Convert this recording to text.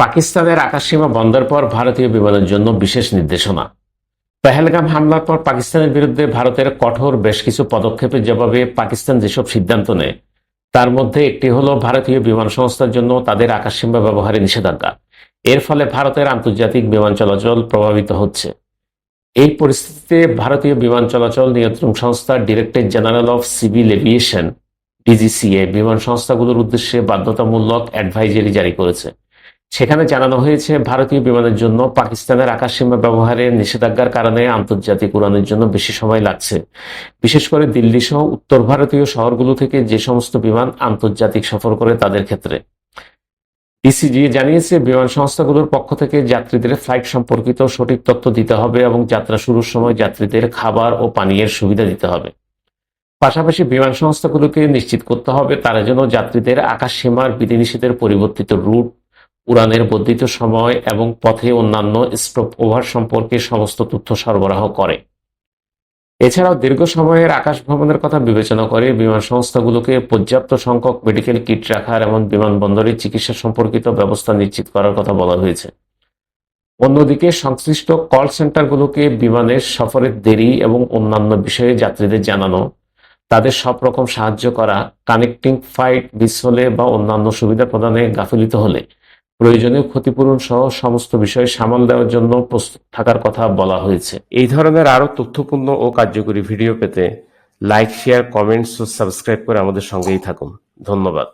পাকিস্তানের আকাশসীমা বন্ধের পর ভারতীয় বিমানের জন্য বিশেষ নির্দেশনা। পেহেলগাম হামলার পর পাকিস্তানের বিরুদ্ধে ভারতের কঠোর বেশ কিছু পদক্ষেপের জবাবে পাকিস্তান যেসব সিদ্ধান্ত নেয়, তার মধ্যে একটি হলো ভারতীয় বিমান সংস্থার জন্য তাদের আকাশসীমা ব্যবহারে নিষেধাজ্ঞা। এর ফলে ভারতের আন্তর্জাতিক বিমান চলাচল প্রভাবিত হচ্ছে। এই পরিস্থিতিতে ভারতীয় বিমান চলাচল নিয়ন্ত্রণ সংস্থা director general of civil aviation, DGCA, বিমান সংস্থাগুলোর উদ্দেশ্যে বাধ্যতামূলক অ্যাডভাইজারি জারি করেছে। সেখানে জানানো হয়েছে, ভারতীয় বিমানের জন্য পাকিস্তানের আকাশসীমা ব্যবহারের নিষেধাজ্ঞার কারণে আন্তর্জাতিক উড়ানের জন্য বেশি সময় লাগছে। বিশেষ করে দিল্লি সহ উত্তর ভারতীয় শহরগুলো থেকে যে সমস্ত বিমান আন্তর্জাতিক সফর করে তাদের ক্ষেত্রে। ডিসিজি জানিয়েছে, বিমান সংস্থাগুলোর পক্ষ থেকে যাত্রীদের ফ্লাইট সম্পর্কিত সঠিক তথ্য দিতে হবে এবং যাত্রা শুরুর সময় যাত্রীদের খাবার ও পানীয়ের সুবিধা দিতে হবে। পাশাপাশি বিমান সংস্থাগুলোকে নিশ্চিত করতে হবে, তারা যেন যাত্রীদের আকাশ সীমার বিধিনিষেধের পরিবর্তিত রুট উড়ানের বর্ধিত সময় এবং পথে অন্যান্য স্টপ ওভার সম্পর্কে সমস্ত তথ্য সরবরাহ করে। এছাড়াও দীর্ঘ সময়ের আকাশ ভ্রমণের কথা বিবেচনা করে বিমান সংস্থাগুলোকে পর্যাপ্ত সংখ্যক মেডিকেল কিট রাখার এবং বিমানবন্দরে চিকিৎসা সম্পর্কিত ব্যবস্থা নিশ্চিত করার কথা বলা হয়েছে। অন্যদিকে সংশ্লিষ্ট কল সেন্টারগুলোকে বিমানের সফরের দেরি এবং অন্যান্য বিষয়ে যাত্রীদের জানানো, তাদের সব রকম সাহায্য করা কানেক্টিং ফ্লাইট মিস হলে বা অন্যান্য সুবিধা প্রদানে গাফিলিত হলে প্রয়োজনীয় ক্ষতিপূরণ সহ সমস্ত বিষয়ে সামাল দেওয়ার জন্য প্রস্তুত থাকার কথা বলা হয়েছে। এই ধরনের আরও তথ্যপূর্ণ ও কার্যকরী ভিডিও পেতে লাইক, শেয়ার, কমেন্টস ও সাবস্ক্রাইব করে আমাদের সঙ্গেই থাকুন। ধন্যবাদ।